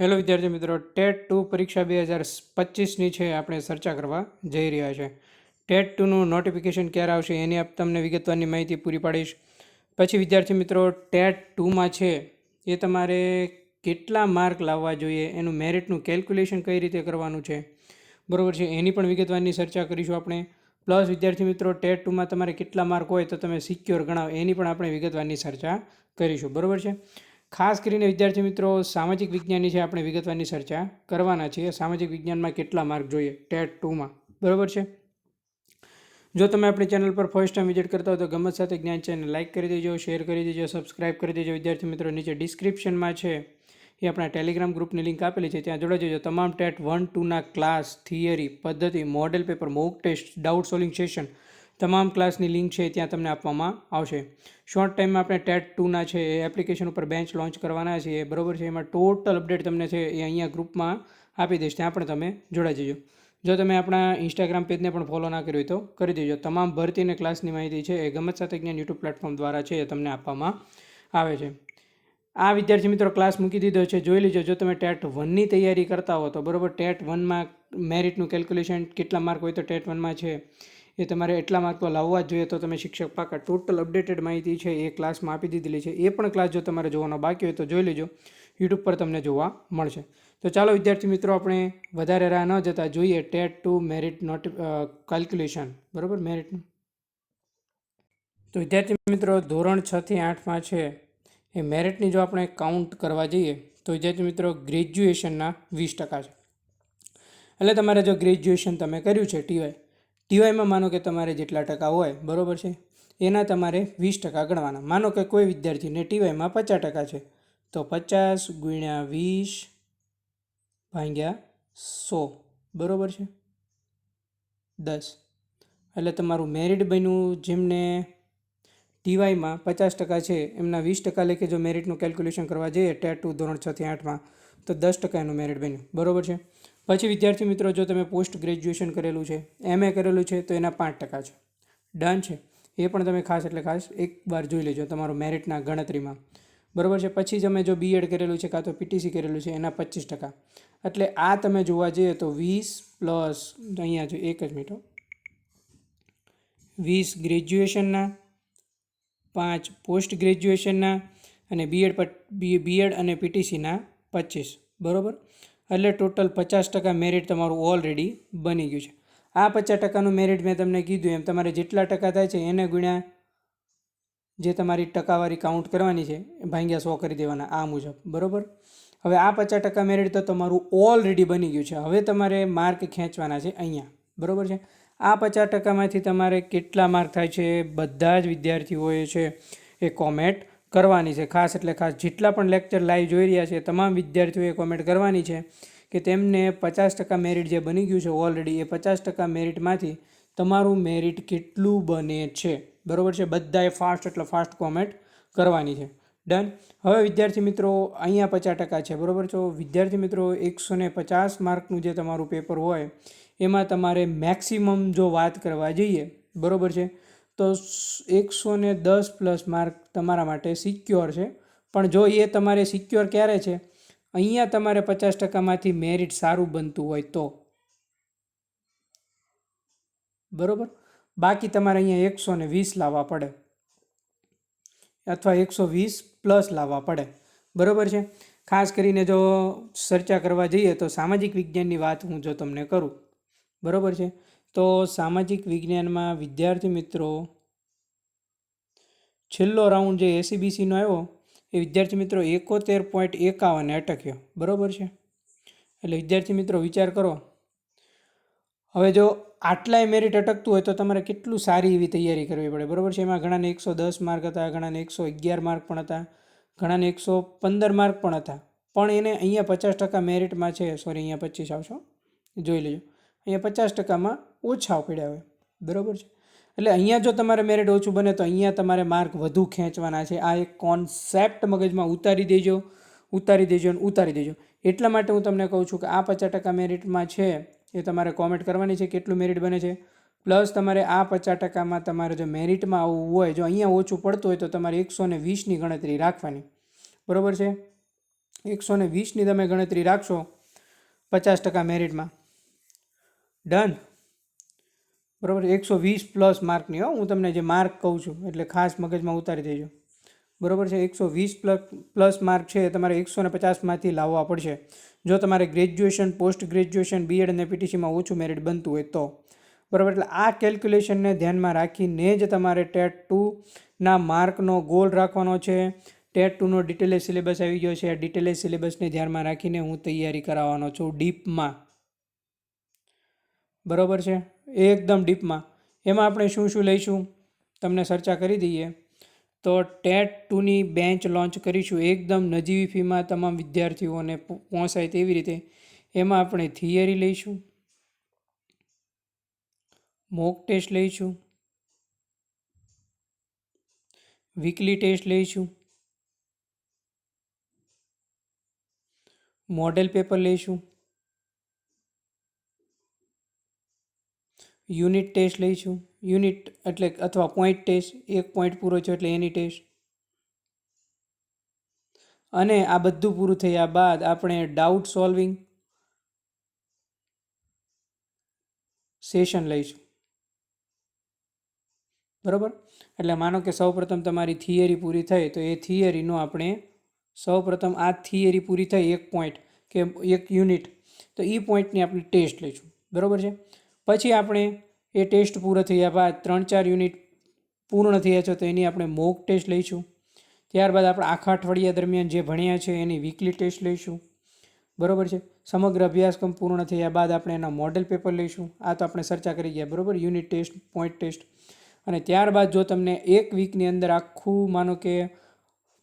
Hello વિદ્યાર્થી મિત્રો, TET two પરીક્ષા બે હજાર પચીસની છે આપણે ચર્ચા કરવા જઈ રહ્યા છે. ટેટ ટુનું નોટિફિકેશન ક્યારે આવશે એની આપ તમને વિગતવારની માહિતી પૂરી પાડીશ. પછી વિદ્યાર્થી મિત્રો, ટેટ ટુમાં છે એ તમારે કેટલા માર્ક લાવવા જોઈએ, એનું મેરિટનું કેલ્ક્યુલેશન કઈ રીતે કરવાનું છે, બરાબર છે, એની પણ વિગતવારની ચર્ચા કરીશું આપણે. પ્લસ વિદ્યાર્થી મિત્રો, ટેટ ટુમાં તમારે કેટલા માર્ક હોય તો તમે સિક્યોર ગણાવો, એની પણ આપણે વિગતવારની ચર્ચા કરીશું, બરાબર છે. ખાસ કરીને વિદ્યાર્થી મિત્રો, સામાજિક વિજ્ઞાનની છે આપણે વિગતવારની ચર્ચા કરવાના છીએ, સામાજિક વિજ્ઞાનમાં કેટલા માર્ક જોઈએ? ટેટ ટુમાં. બરાબર છે? જો તમે આપણી ચેનલ પર ફર્સ્ટ ટાઈમ વિઝિટ કરતા હો તો ગમત સાથે જ્ઞાન ચેનલ લાઇક કરી દેજો શેર કરી દેજો સબસ્ક્રાઇબ કરી દેજો. વિદ્યાર્થી મિત્રો, નીચે ડિસ્ક્રિપ્શનમાં છે એ આપણા ટેલિગ્રામ ગ્રુપની લિંક આપેલી છે, ત્યાં જોડાઈ જજો. તમામ ટેટ વન ટુના ક્લાસ થિયરી પદ્ધતિ model paper mock test doubt solving session તમામ ક્લાસની લિંક છે ત્યાં તમને આપવામાં આવશે. શોર્ટ ટાઈમમાં આપણે ટેટ ટુના છે એ એપ્લિકેશન ઉપર બેન્ચ લોન્ચ કરવાના છીએ. બરોબર છે? એમાં ટોટલ અપડેટ તમને છે એ અહીંયા ગ્રુપમાં આપી દઈશ. ત્યાં પણ તમે જોડાઈ જજો. જો તમે આપણા ઇન્સ્ટાગ્રામ પેજને પણ ફોલો ના કર્યું હોય તો કરી દેજો. તમામ ભરતી અને ક્લાસની માહિતી છે એ ગમત સાથે જ્ઞાન યુટ્યુબ પ્લેટફોર્મ દ્વારા છે એ તમને આપવામાં આવે છે. આ વિદ્યાર્થી મિત્રો ક્લાસ મૂકી દીધો છે. જોઈ લીજો. જો તમે ટેટ વનની તૈયારી કરતા હો તો બરાબર, ટેટ વનમાં મેરિટનું કેલ્ક્યુલેશન કેટલા માર્ક હોય તો ટેટ વનમાં છે. એ તમારે એટલા માર્ક તો લાવવા જ જોઈએ તો તમે શિક્ષક પાકા ટોટલ અપડેટેડ માહિતી છે એ ક્લાસમાં આપી દીધેલી છે. એ પણ ક્લાસ જો તમારે જોવાનો બાકી હોય તો જોઈ લેજો. યુટ્યુબ પર તમને જોવા મળશે. તો ચાલો વિદ્યાર્થી મિત્રો, આપણે વધારે રાહ ન જતા જોઈએ. TET two merit note calculation બરાબર? મેરિટનું તો વિદ્યાર્થી મિત્રો, ધોરણ છથી આઠમાં છે. એ મેરિટની જો આપણે કાઉન્ટ કરવા જઈએ, તો વિદ્યાર્થી મિત્રો ગ્રેજ્યુએશનના વીસ ટકા છે. એટલે તમારે જો ગ્રેજ્યુએશન તમે કર્યું છે ટીવાય ટીવાયમાં માનો કે તમારે જેટલા ટકા હોય, બરાબર છે? એના તમારે વીસ ટકા ગણવાના. માનો કે કોઈ વિદ્યાર્થીને ટીવાયમાં પચાસ ટકા છે, તો પચાસ ગુણ્યા વીસ ભાંગ્યા સો, બરાબર છે? દસ. એટલે તમારું મેરિટ બન્યું જેમને ટીવાયમાં પચાસ ટકા છે, એમના વીસ ટકા લેખે જો મેરિટનું કેલ્ક્યુલેશન કરવા જઈએ, ટેટ ટુ ધોરણ છથી આઠમાં, તો દસ ટકા એનું મેરિટ બન્યું. બરાબર છે? પછી વિદ્યાર્થી મિત્રો, જો તમે પોસ્ટ ગ્રેજ્યુએશન કરેલું છે એમએ કરેલું છે, તો એના પાંચ ટકા છે. ડન છે. એ પણ તમે ખાસ એટલે ખાસ એક વાર જોઈ લેજો તમારું મેરિટના ગણતરીમાં. બરાબર છે? પછી તમે જો બીએડ કરેલું છે, કાં તો પીટીસી કરેલું છે, એના પચીસ ટકા. એટલે આ તમે જોવા જઈએ તો વીસ પ્લસ, અહીંયા જો એક જ મિનિટો વીસ ગ્રેજ્યુએશનના પાંચ પોસ્ટ ગ્રેજ્યુએશનના અને બીએડ બીએડ અને પીટીસીના પચીસ. બરાબર? એટલે ટોટલ પચાસ ટકા મેરિટ તમારું ઓલરેડી બની ગયું છે. આ પચાસ ટકાનું મેરિટ મેં તમને કીધું, એમ તમારે જેટલા ટકા થાય છે એને ગુણ્યા જે તમારી ટકાવારી કાઉન્ટ કરવાની છે ભાંગ્યા સો કરી દેવાના આ મુજબ, બરાબર? હવે આ પચાસ ટકા મેરિટ તો તમારું ઓલરેડી બની ગયું છે. હવે તમારે માર્ક ખેંચવાના છે અહીંયા, બરાબર છે? આ પચાસ ટકામાંથી તમારે કેટલા માર્ક થાય છે? બધા જ વિદ્યાર્થીઓએ છે એ કોમેન્ટ કરવાની છે. ખાસ એટલે ખાસ જેટલા પણ લેક્ચર લાઈવ જોઈ રહ્યા છે, તમામ વિદ્યાર્થીઓએ કોમેન્ટ કરવાની છે કે તેમને પચાસ ટકા મેરિટ જે બની ગયું છે ઓલરેડી એ પચાસ ટકા મેરિટમાંથી તમારું મેરિટ કેટલું બને છે? બરાબર છે? બધાએ ફાસ્ટ એટલે ફાસ્ટ કોમેન્ટ કરવાની છે. ડન હવે વિદ્યાર્થી મિત્રો, અહીંયા પચાસ ટકા છે. બરાબર છો? વિદ્યાર્થી મિત્રો, એકસો ને પચાસ માર્કનું જે તમારું પેપર હોય, એમાં તમારે મેક્સિમમ જો વાત કરવા જઈએ, બરાબર છે? તો એકસો ને દસ પ્લસ માર્ક તમારા માટે સિક્યોર છે. પણ જો એ તમારે સિક્યોર ક્યારે છે? અહીંયા તમારે પચાસ ટકામાંથી મેરિટ સારું બનતું હોય તો. બરાબર? બાકી તમારે અહીંયા એકસો ને વીસ લાવવા પડે. અથવા એકસો વીસ પ્લસ લાવવા પડે. બરાબર છે? ખાસ કરીને જો ચર્ચા કરવા જઈએ તો સામાજિક વિજ્ઞાનની વાત હું જો તમને કરું. બરાબર છે? તો સામાજિક વિજ્ઞાનમાં વિદ્યાર્થી મિત્રો, છેલ્લો રાઉન્ડ જે એસીબીસીનો આવ્યો, એ વિદ્યાર્થી મિત્રો એકોતેર પોઈન્ટ એકાવને અટક્યો. બરાબર છે? એટલે વિદ્યાર્થી મિત્રો વિચાર કરો. હવે જો આટલાય મેરિટ અટકતું હોય તો તમારે કેટલું સારી એવી તૈયારી કરવી પડે. બરાબર છે? એમાં ઘણાને એકસો દસ માર્ક હતા, ઘણાને એકસો અગિયાર માર્ક પણ હતા, ઘણાને એકસો પંદર માર્ક પણ હતા. પણ એને અહીંયા પચાસ ટકા મેરિટમાં છે. સોરી અહીંયા પચીસ આવશો. જોઈ લેજો. અહીંયા પચાસ ટકામાં ઓછા પડ્યા હોય. બરાબર છે? એટલે અહીંયા જો તમારે મેરિટ ઓછું બને તો અહીંયા તમારે માર્ક વધુ ખેંચવાના છે. આ એક કોન્સેપ્ટ મગજમાં ઉતારી દેજો ઉતારી દેજો અને ઉતારી દેજો. એટલા માટે હું તમને કહું છું કે આ પચાસ ટકા મેરિટમાં છે એ તમારે કોમેન્ટ કરવાની છે કેટલું મેરિટ બને છે. પ્લસ તમારે આ પચાસ ટકામાં તમારે જો મેરિટમાં આવવું હોય, જો અહીંયા ઓછું પડતું હોય તો તમારે એકસો ને વીસની ગણતરી રાખવાની. બરાબર છે? એકસો ને વીસની તમે ગણતરી રાખશો પચાસ ટકા મેરિટમાં ડન બરાબર, એકસો વીસ પ્લસ માર્કની હો. હું તમને જે માર્ક કહું છું, એટલે ખાસ મગજમાં ઉતારી દેજો. બરાબર છે, એકસો વીસ પ્લસ પ્લસ માર્ક છે તમારે એકસો ને પચાસમાંથી લાવવા પડશે. જો તમારે ગ્રેજ્યુએશન પોસ્ટ ગ્રેજ્યુએશન બીએડ અને પીટીસીમાં ઓછું મેરિટ બનતું હોય તો. બરાબર, એટલે આ કેલ્ક્યુલેશનને ધ્યાનમાં રાખીને જ તમારે ટેટ ટુના માર્કનો ગોલ રાખવાનો છે. ટેટ ટુનો ડિટેલે સિલેબસ આવી ગયો છે. આ ડિટેલે સિલેબસને ધ્યાનમાં રાખીને હું તૈયારી કરાવવાનો છું ડીપમાં. બરાબર છે? એકદમ ડીપમાં. એમાં આપણે શું શું લઈશું? તમને ચર્ચા કરી દઈએ. તો ટેટ ટુની બેન્ચ લોન્ચ કરીશું. એકદમ નજીવી ફીમાં તમામ વિદ્યાર્થીઓને પહોંચાય તેવી રીતે. એમાં આપણે થિયરી લઈશું. મોક ટેસ્ટ લઈશું. વીકલી ટેસ્ટ લઈશું. મોડેલ પેપર લઈશું. યુનિટ ટેસ્ટ લઈશું. યુનિટ એટલે અથવા પોઈન્ટ ટેસ્ટ એક પોઈન્ટ પૂરો છે એટલે એની ટેસ્ટ અને આ બધું પૂરું થયા બાદ આપણે ડાઉટ સોલ્વિંગ સેશન લઈશું. બરાબર? એટલે માનો કે સૌપ્રથમ તમારી થિયરી પૂરી થઈ, તો એ થિયરીનો આપણે સૌપ્રથમ આ થિયરી પૂરી થઈ, એક પોઈન્ટ કે એક યુનિટ તો એ પોઈન્ટની આપણે ટેસ્ટ લઈશું. બરાબર છે? પછી આપણે એ ટેસ્ટ પૂરો થયા બાદ ત્રણ ચાર યુનિટ પૂર્ણ થયા છે તો એની આપણે મોક ટેસ્ટ લઈશું. ત્યારબાદ આપણે આખા અઠવાડિયા દરમિયાન જે ભણ્યા છે એની વીકલી ટેસ્ટ લઈશું. બરાબર છે? સમગ્ર અભ્યાસક્રમ પૂર્ણ થયા બાદ આપણે એના મોડેલ પેપર લઈશું. આ તો આપણે ચર્ચા કરી ગયા, બરાબર? યુનિટ ટેસ્ટ પોઈન્ટ ટેસ્ટ અને ત્યારબાદ જો તમને એક વીકની અંદર આખું, માનો કે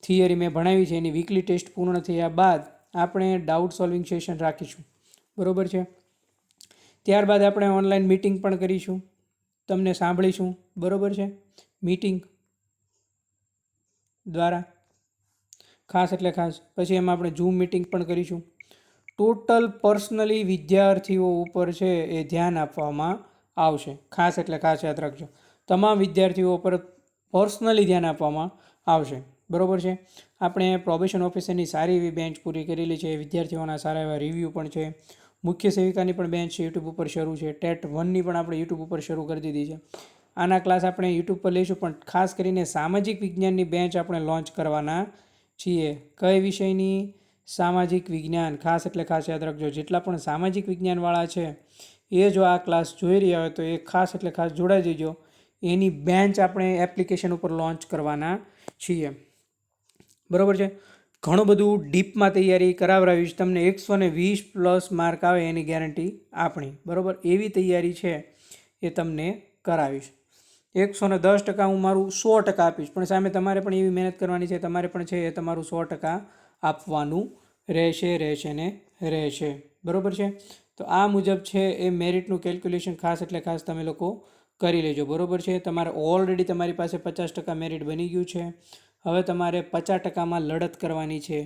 થિયરી મેં ભણાવી છે, એની વીકલી ટેસ્ટ પૂર્ણ થયા બાદ આપણે ડાઉટ સોલ્વિંગ સેશન રાખીશું. બરાબર છે? ત્યારબાદ આપણે ઓનલાઈન મીટિંગ પણ કરીશું. તમને સાંભળીશું. બરાબર છે? મીટિંગ દ્વારા. ખાસ એટલે ખાસ. પછી એમાં આપણે ઝૂમ મીટિંગ પણ કરીશું. ટોટલ પર્સનલી વિદ્યાર્થીઓ ઉપર છે એ ધ્યાન આપવામાં આવશે. ખાસ એટલે ખાસ યાદ રાખજો. તમામ વિદ્યાર્થીઓ પર પર્સનલી ધ્યાન આપવામાં આવશે. બરાબર છે? આપણે પ્રોબેશન ઓફિસરની સારી એવી બેન્ચ પૂરી કરેલી છે. વિદ્યાર્થીઓના સારા એવા રિવ્યૂ પણ છે. મુખ્ય સેવિકાની પણ બેન્ચ યુટ્યુબ ઉપર શરૂ છે. ટેટ વનની પણ આપણે યુટ્યુબ ઉપર શરૂ કરી દીધી છે. આના ક્લાસ આપણે યુટ્યુબ પર લઈશું, પણ ખાસ કરીને સામાજિક વિજ્ઞાનની બેન્ચ આપણે લોન્ચ કરવાના છીએ. કઈ વિષયની? સામાજિક વિજ્ઞાન. ખાસ એટલે ખાસ યાદ રાખજો, જેટલા પણ સામાજિક વિજ્ઞાનવાળા છે, એ જો આ ક્લાસ જોઈ રહ્યા હોય તો એ ખાસ એટલે ખાસ જોડાઈ જજો. એની બેન્ચ આપણે એપ્લિકેશન ઉપર લોન્ચ કરવાના છીએ. બરાબર છે? ઘણું બધું ડીપમાં તૈયારી કરાવડાવીશ તમને એકસો ને વીસ પ્લસ માર્ક આવે એની ગેરંટી આપણી. બરાબર? એવી તૈયારી છે એ તમને કરાવીશ. એકસો ને દસ ટકા હું મારું સો ટકા આપીશ. પણ સામે તમારે પણ એવી મહેનત કરવાની છે. તમારે પણ છે એ તમારું સો ટકા આપવાનું રહેશે રહેશે ને રહેશે. બરાબર છે? તો આ મુજબ છે એ મેરિટનું કેલ્ક્યુલેશન ખાસ એટલે ખાસ તમે લોકો કરી લેજો. બરાબર છે? તમારે ઓલરેડી તમારી પાસે પચાસ ટકા મેરિટ બની ગયું છે. હવે તમારે પચાસ ટકામાં લડત કરવાની છે.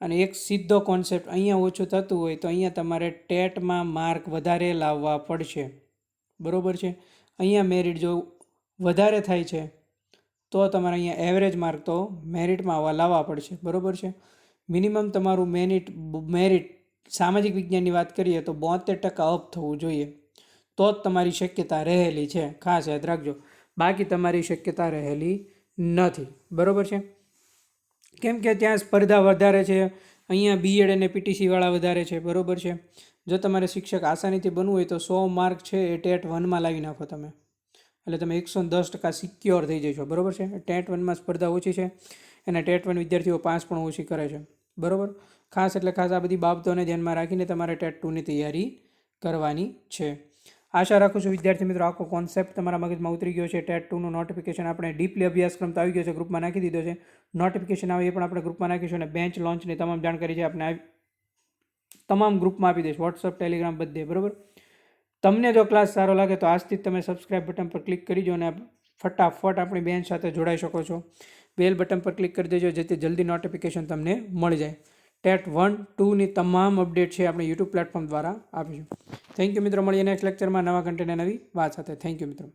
અને એક સીધો કોન્સેપ્ટ અહીંયા ઓછું થતું હોય તો અહીંયા તમારે ટેટમાં માર્ક વધારે લાવવા પડશે. બરાબર છે? અહીંયા મેરિટ જો વધારે થાય છે, તો તમારે અહીંયા એવરેજ માર્ક તો મેરિટમાં આવવા લાવવા પડશે. બરાબર છે? મિનિમમ તમારું મેરિટ મેરિટ સામાજિક વિજ્ઞાનની વાત કરીએ તો બોતેર ટકા અપ થવું જોઈએ. તો જ તમારી શક્યતા રહેલી છે. ખાસ યાદ રાખજો. બાકી તમારી શક્યતા રહેલી નથી. બરાબર છે? કેમ કે ત્યાં સ્પર્ધા વધારે છે, અહીંયા બીએડ અને પીટીસીવાળા વધારે છે, બરાબર છે? જો તમારે શિક્ષક આસાનીથી બનવું હોય તો સો માર્ક છે એ ટેટ વનમાં લાવી નાખો તમે. એટલે તમે એકસો દસ ટકા સિક્યોર થઈ જશો, બરાબર છે? ટેટ વનમાં સ્પર્ધા ઓછી છે, અને ટેટ વન વિદ્યાર્થીઓ પાસ પણ ઓછી કરે છે, બરાબર? ખાસ એટલે ખાસ આ બધી બાબતોને ધ્યાનમાં રાખીને તમારે ટેટ ટુની તૈયારી કરવાની છે. આશા રાખું છું વિદ્યાર્થી મિત્રો, આખો કોન્સેપ્ટ તમારા મગજમાં ઉતરી ગયો છે. ટેટ ટુનું નોટિફિકેશન આપણે ડીપલી અભ્યાસક્રમ તો આવી ગયો છે ગ્રુપમાં નાખી દીધો છે. નોટિફિકેશન આવે એ પણ આપણે ગ્રુપમાં નાખીશું અને બેન્ચ લોન્ચની તમામ જાણકારી છે આપણે તમામ ગ્રુપમાં આપી દઈશ. વોટ્સઅપ ટેલિગ્રામ બધે, બરાબર? તમને જો ક્લાસ સારો લાગે તો આજથી જ તમે સબસ્ક્રાઇબ બટન પર ક્લિક કરી દો અને ફટાફટ આપણી બેન્ચ સાથે જોડાઈ શકો છો. બેલ બટન પર ક્લિક કરી દેજો જેથી જલ્દી નોટિફિકેશન તમને મળી જાય. ટેટ વન ટુની તમામ અપડેટ છે આપણે યુટ્યુબ પ્લેટફોર્મ દ્વારા. આપીશું. થેન્ક યુ મિત્રો, મળીએ નેક્સ્ટ લેક્ચરમાં નવા કન્ટેન્ટ નવી વાત સાથે. થેન્ક યુ મિત્રો.